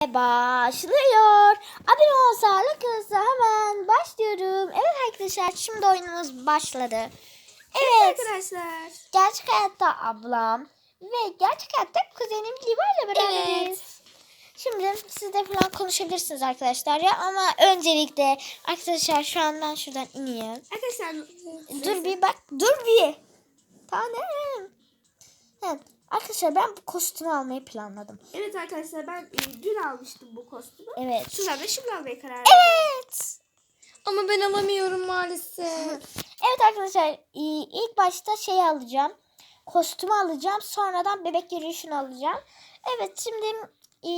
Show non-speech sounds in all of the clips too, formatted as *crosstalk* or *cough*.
Başlıyor. Abone ol sağlık hızlı hemen başlıyorum. Evet arkadaşlar şimdi oyunumuz başladı. Evet Arkadaşlar. gerçek hayatta ablam ve gerçek hayatta kuzenim Liva ile beraberiz. Evet. Şimdi siz de falan konuşabilirsiniz arkadaşlar ya ama öncelikle arkadaşlar şu an ben şuradan ineyim. Arkadaşlar. Dur bir bak dur bir. Tanem. Arkadaşlar ben bu kostümü almayı planladım. Evet arkadaşlar ben e, dün almıştım bu kostümü. Evet. Sizler de şimdi almaya karar verdim. Evet. Ama ben alamıyorum maalesef. *laughs* Evet arkadaşlar e, ilk başta şey alacağım. Kostümü alacağım. Sonradan bebek yürüyüşünü alacağım. Evet şimdi e,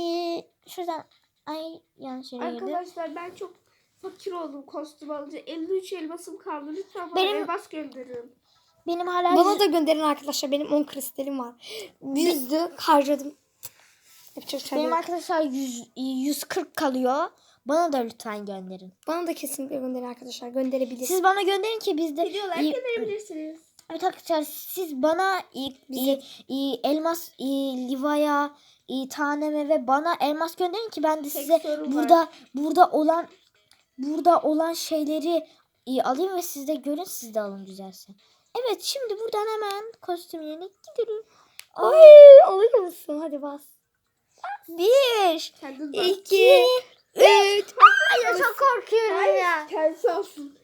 şuradan ay yanlış yere girdim. Arkadaşlar ben çok fakir oldum kostüm alınca. 53 elmasım kaldı. Lütfen bana Benim- elmas gönderin. Benim hala Bana da gönderin arkadaşlar. Benim 10 kristalim var. Yüzdü harcadım. Yapacak şey benim yok. arkadaşlar 100, e, 140 kalıyor. Bana da lütfen gönderin. Bana da kesinlikle gönderin arkadaşlar. Gönderebilir. Siz bana gönderin ki biz de Videolar e, gönderebilirsiniz. Evet arkadaşlar siz bana e, e, e, elmas e, livaya e, taneme ve bana elmas gönderin ki ben de Tek size sorum var. burada burada olan burada olan şeyleri e, alayım ve siz de görün siz de alın güzelse. Evet şimdi buradan hemen kostüm yerine gidelim. Ay alır mısın? Hadi bas. Bir, Kendin iki, üç. Ay çok korkuyorum ya. Kendisi olsun.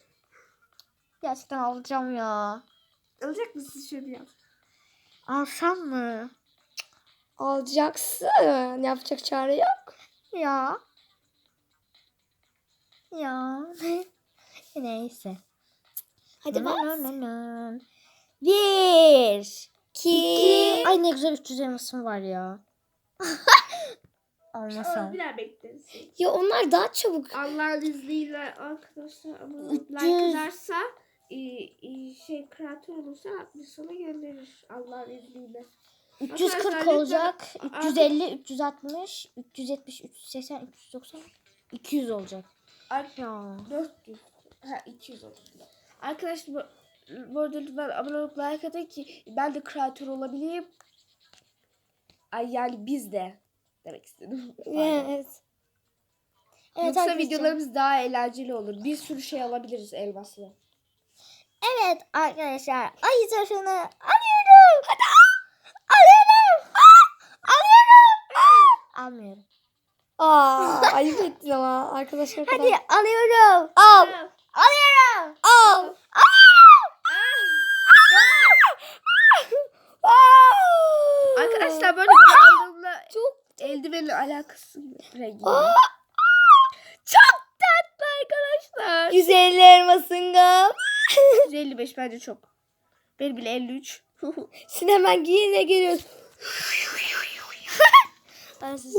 Gerçekten alacağım ya. Alacak mısın şöyle yap. Alsam mı? Alacaksın. Yapacak çare yok. Ya. Ya. *laughs* Neyse. Hadi bas. Bir. İki. iki. Ay ne güzel 300 elmasım var ya. *laughs* Almasam. bir daha bekleriz. Ya onlar daha çabuk. Allah'ın izniyle arkadaşlar abone like ederse e, şey kreatör olursa bir sana gönderir Allah'ın izniyle. 340 Arkadaşlar olacak. lütfen- 350, 360, 370, 380, 390, 200 olacak. Ya. 400. Ha 200 oldu. Arkadaşlar bu, bu arada lütfen abone olup like atın ki ben de kreatör olabileyim. Ay yani biz de demek istedim. *laughs* Evet. Evet Yoksa arkadaşlar. videolarımız daha eğlenceli olur. Bir sürü şey alabiliriz elmasla. Evet arkadaşlar. Ay zarfını alıyorum. Hadi Alıyorum. Aa, alıyorum. Aa, Almıyorum. Aa, ayıp ettin ama arkadaşlar kadar. Hadi alıyorum. Al. Alıyorum. Al. Arkadaşlar böyle ben aldığımda Çok eldivenle alakası rengi. Çok tatlı arkadaşlar. 150 elmasın gal. *laughs* 155 bence çok. Benim bile 53. Sen hemen giyine geliyorsun. Ben size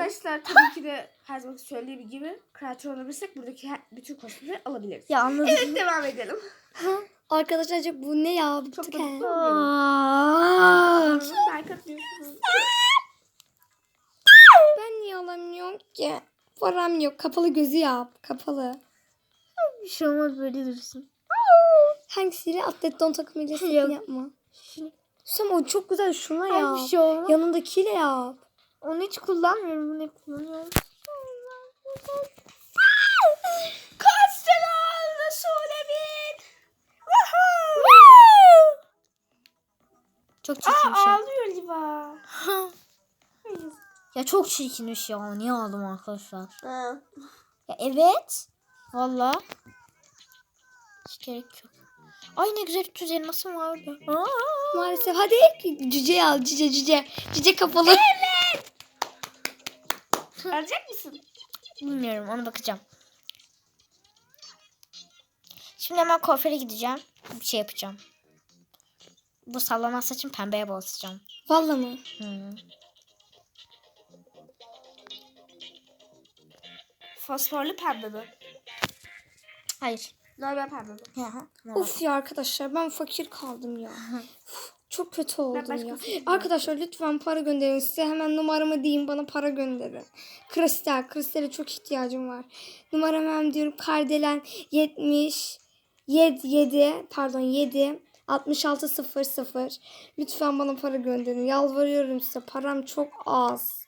Arkadaşlar tabii ki de her zaman söylediğim gibi kreatör olabilirsek buradaki her, bütün kostümleri alabiliriz. Ya anladım. Evet devam edelim. Arkadaşlar çok bu ne ya? Çok Çok mutlu. Aa. Ben niye alamıyorum ki? Param yok. Kapalı gözü yap. Kapalı. Bir şey olmaz böyle dursun. Hangisiyle atlet don takımıyla sakın Yok. yapma. Sam o çok güzel şuna Ay, ya. bir şey olmaz. Yanındakiyle yap. Onu hiç kullanmıyorum. Bunu hep kullanıyorum. *gasps* Çok çirkin bir Aa şey. ağlıyor Liva. Ya çok çirkinmiş ya. Niye aldım arkadaşlar? Ha. Ya evet. Valla. Hiç gerek yok. Ay ne güzel 300 elmasım vardı. Aa. Maalesef. Hadi cüce al. Cüce cüce. Cüce kapalı. Alacak mısın? Bilmiyorum ona bakacağım. Şimdi hemen kuaföre gideceğim. Bir şey yapacağım. Bu sallanan saçım pembeye boğazlayacağım. Valla mı? Hmm. Fosforlu pembe mi? Hayır. Normal pembe mi? Hı hı, tamam. Of ya arkadaşlar ben fakir kaldım ya. Uf, Çok kötü oldum ya. Arkadaşlar lütfen para gönderin. Size hemen numaramı diyeyim bana para gönderin. Kristal. Kristale çok ihtiyacım var. Numaram hem diyorum Kardelen 70 7 7 pardon 7 66 00 lütfen bana para gönderin. Yalvarıyorum size. Param çok az.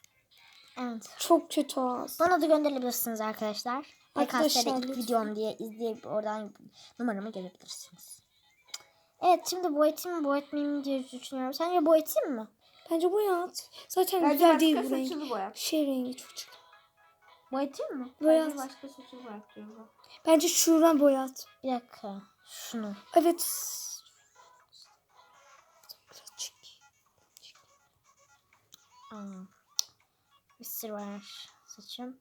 Evet. Çok kötü az. Bana da gönderebilirsiniz arkadaşlar. Arkadaşlar, ilk videom diye izleyip oradan numaramı görebilirsiniz. Evet şimdi boyatayım mı boyatmayayım mı diye düşünüyorum. Sence boyatayım mı? Bence boyat. Zaten Bence güzel değil bu renk. boyat. Şey rengi çok çirkin. Boyatayım mı? Boyat. Bence başka saçını boyat diyorum. Bence şuradan boyat. Bir dakika. Şunu. Evet. Aa. Bir sır var saçım.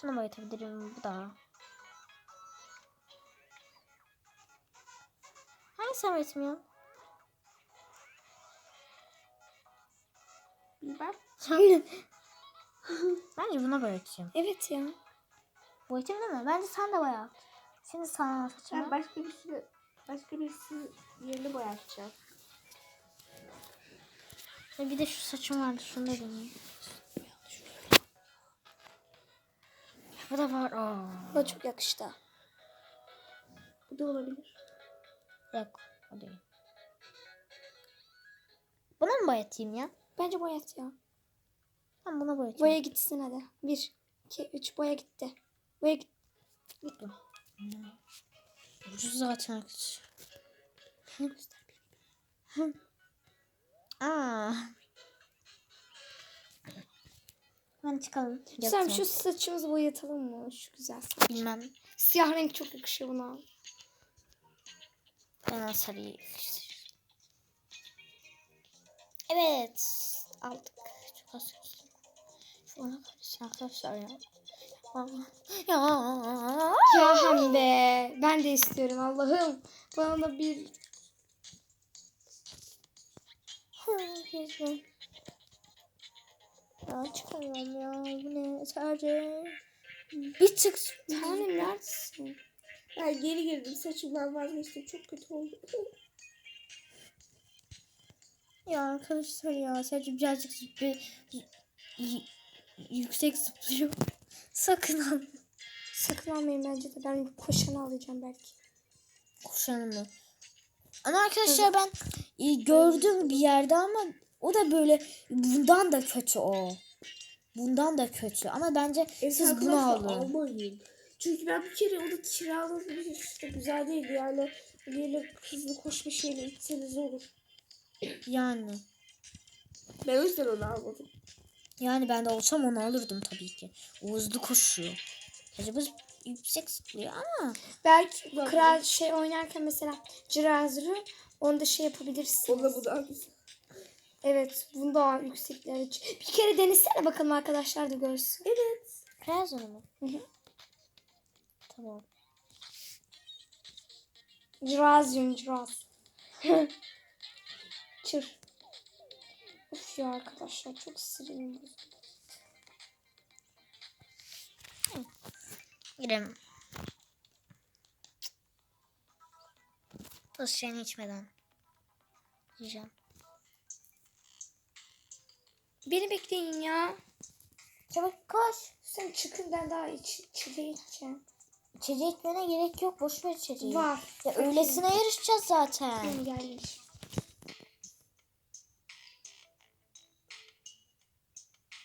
Şunu boyatabilirim. Bu da. Hangisi boyatmıyor? Bilmem. *laughs* Bence buna boyatayım. evet ya. Boyatayım değil mi? Bence sen de boyat. Şimdi sana saçımı. Ben başka birisi başka birisi yerini boyatacağım. Bir de şu saçım vardı. Şunu da deneyeyim. Bu da var. Aa. Bana çok yakıştı. Bu da olabilir. Yok. O değil. Buna mı boyatayım ya? Bence boyat ya. Ben buna boyatayım. Boya gitsin hadi. 1, 2, 3 boya gitti. Boya gitti. Bitti. Ucuz zaten. Aa. Ben çıkalım. Güzel şu saçımızı boyatalım mı? Şu güzel saç. Bilmem. Siyah renk çok yakışıyor buna. Ben o sarıyı yakıştırırım. Evet. Aldık. Çok az kaldı. Şuna karışsın arkadaşlar ya. Ya. Ya hem de. Ben de istiyorum Allah'ım. Bana da bir Ya çıkamıyorum ya. Bu ne? Sadece bir tık tanem neredesin? Ben geri girdim saçımdan vazgeçtim. Çok kötü oldu. Ya arkadaşlar ya sadece birazcık y- yüksek zıplıyor. *laughs* Sakın al. Sakın almayın bence de. Ben koşanı alacağım belki. Kuşanı mı? Ama arkadaşlar ben e, gördüm bir yerde ama o da böyle bundan da kötü o. Bundan da kötü ama bence Evet, siz bunu alın. Almayın. Çünkü ben bir kere onu kiraladım. De güzel değildi yani. Böyle hızlı koşma şeyle içseniz olur. Yani. Ben o yüzden onu almadım. Yani ben de olsam onu alırdım tabii ki. O hızlı koşuyor. Acaba yüksek zıplıyor ama. Belki Bak. kral şey oynarken mesela cirazırı onda şey yapabilirsin. Onunla bu daha güzel. Evet. Bunu daha yükseklere çık. Bir kere denesene bakalım arkadaşlar da görsün. Evet. Krezonu mu? Hı hı. Tamam. Cirazyum ciraz. *laughs* Çır. Of ya arkadaşlar çok sinirim. Girelim. Dur seni içmeden. Yiyeceğim. Beni bekleyin ya. Çabuk koş. Sen çıkın ben daha iç, içeri içeceğim. İçeceği içmene gerek yok. Boş ver içeceği. Var. Ya öylesine yarışacağız zaten. Gelmiş.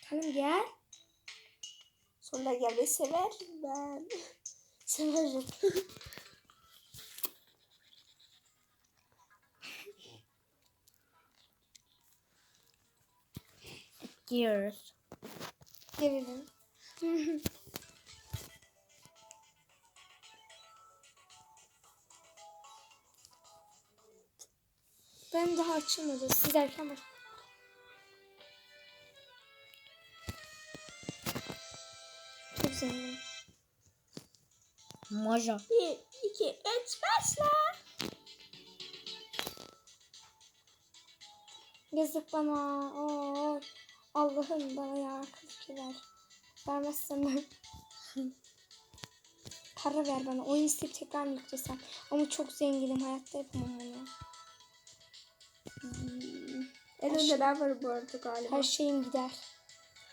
Hanım gel. Sonra gelmeyi severim ben. *laughs* Severim. Giyiyoruz. Gelelim. *laughs* daha açılmadı. Siz erken baş. Çok zengin. Maja. Bir, iki, üç, başla. Yazık bana. Oo. Allah'ım bana ya fikir ver. Vermezsen ben. Para ver bana. Oyun isteyip tekrar mı yüklesem? Ama çok zenginim. Hayatta yapamam onu. En önde ben varım bu arada galiba. Her şeyim gider.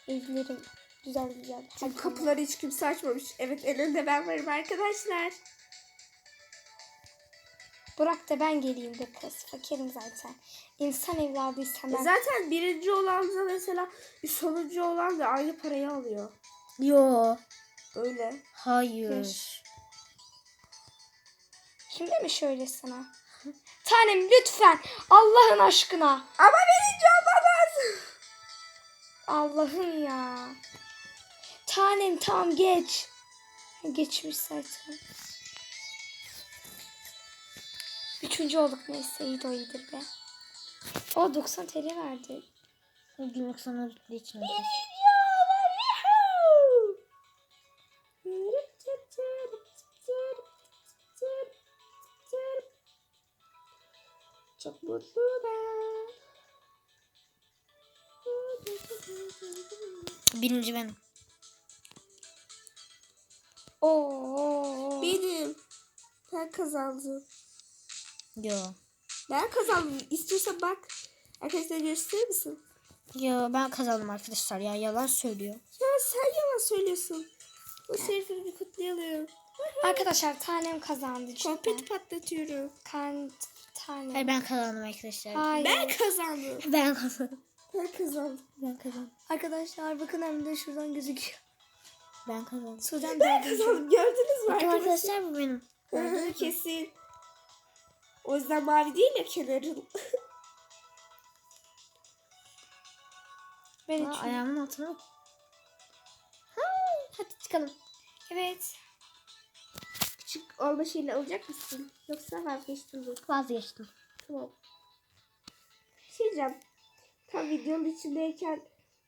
Evlerim güzel güzel. Çünkü kapıları hiç kimse açmamış. Evet en önde ben varım arkadaşlar. Bırak da ben geleyim de kız. Fakirim zaten. İnsan evladıysam ben. Zaten birinci olan da mesela bir sonuncu olan da aynı parayı alıyor. Yo. Öyle. Hayır. Kim demiş öyle sana? Tanem lütfen Allah'ın aşkına. Ama birinci olman lazım. Allah'ım ya. Tanem tamam geç. Geçmiş zaten. Üçüncü olduk neyse iyi de o iyidir be. O 90 TL verdi. Gülmek sana bittiği için. Çok mutlu ben. Birinci benim. Oo. Benim. Ben kazandım. Yo. Ben kazandım. İstiyorsan bak. Arkadaşlar gösterir misin? Yo ben kazandım arkadaşlar ya yalan söylüyor. Ya sen yalan söylüyorsun. Bu serifini bir kutlayalım. Arkadaşlar tanem kazandı. Konfeti patlatıyorum. Kan tanem. Hayır ben kazandım arkadaşlar. Hayır. Ben kazandım. *laughs* Ben kazandım. Ben kazandım. Ben kazandım. Arkadaşlar bakın hem de şuradan gözüküyor. Ben kazandım. Sudan Ben kazandım. Gördünüz mü arkadaşlar? arkadaşlar bu benim. Hı, Kesin. O yüzden mavi değil ya kenarın. Ben Aa, ayağımın altına. Ha, hadi çıkalım. Evet. Küçük olma şeyini alacak mısın? Yoksa vazgeçtin mi? Vazgeçtim. Tamam. Şey diyeceğim. Tam videonun içindeyken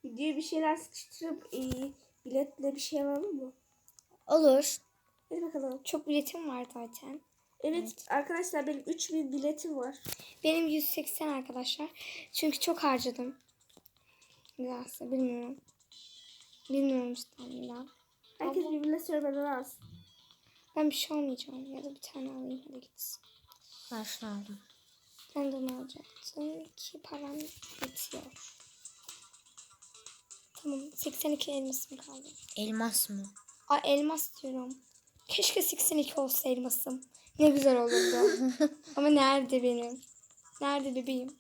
videoya bir şeyler sıkıştırıp e, biletle bir şey alalım mı? Olur. Hadi bakalım. Çok biletim var zaten. Evet, arkadaşlar benim 3000 biletim var. Benim 180 arkadaşlar. Çünkü çok harcadım. Nedense bilmiyorum. Bilmiyorum ya. Herkes birbirine söylemeden alsın. Ben bir şey almayacağım ya da bir tane alayım hadi gitsin. Ben şunu aldım. Ben de onu alacaktım ki param bitiyor. Tamam 82 elmasım kaldı. Elmas mı? Aa elmas diyorum. Keşke 82 olsa elmasım. Ne güzel olurdu. *laughs* Ama nerede benim? Nerede bebeğim?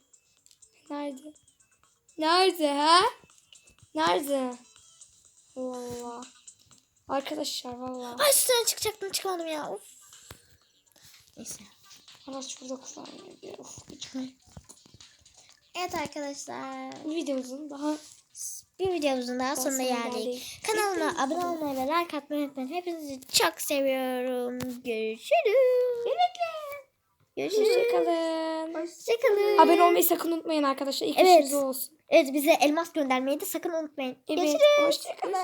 Nerede? Nerede ha? Nerede? Allah Allah. Arkadaşlar valla. Ay üstüne çıkacaktım çıkamadım ya. Of. Neyse. Bana şurada kullanıyor. bir Of, gıcık. Evet arkadaşlar. Bu videomuzun daha Bir videomuzun daha sonuna geldik. Kanalıma abone olmayı ve like atmayı unutmayın. Hepinizi çok seviyorum. Görüşürüz. Görüşürüz. Hoşçakalın. Hoşçakalın. Abone olmayı sakın unutmayın arkadaşlar. İlk Evet. olsun. Evet bize elmas göndermeyi de sakın unutmayın. Evet. Görüşürüz. Hoşçakalın.